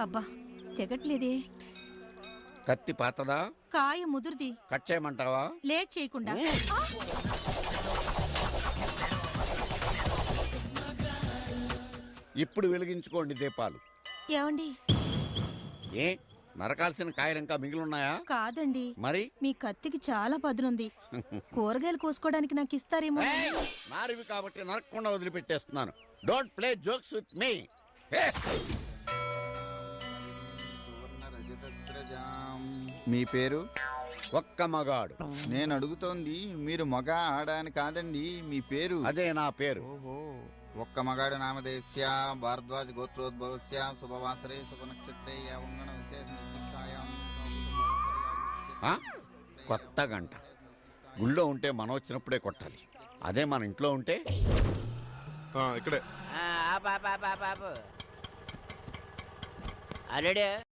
అబ్బా తెగట్లేదే. కత్తి పాతదా? కాయ ముదురుది. కట్ చేయమంటావా? లేట్ చేయకుండా! ఇప్పుడు వెలిగించుకోండి దీపాలు. ఏమండి? ఏ నరకాల్సిన కాయలు ఇంకా మిగిలిన్నాయా? కాదండి. మరి? మీ కత్తికి చాలా పదునుంది. కూరగాయలు కోసుకోవడానికి నాకు ఇస్తారేమో! నారివి కాబట్టి నరకకుండా వదిలిపెట్టేస్తున్నాను. Don't play jokes with me మీ పేరు? ఒక్క మగాడు. నేను అడుగుతోంది మీరు మగ ఆడ అని కాదండి మీ పేరు? అదే నా పేరు. ఓహో. ఒక్క మగాడు నామదేశ్య భారద్వాజ్ గోత్రోద్భవస్య శుభవాసరే శుభ నక్షత్రే ఉంగణ విశేష విశిష్టాయాం ఆ? కొత్త గంట. గుళ్ళో ఉంటే మనం వచ్చినప్పుడే కొట్టాలి. అదే మన ఇంట్లో ఉంటే? ఆ, ఇక్కడే. అల్లుడు.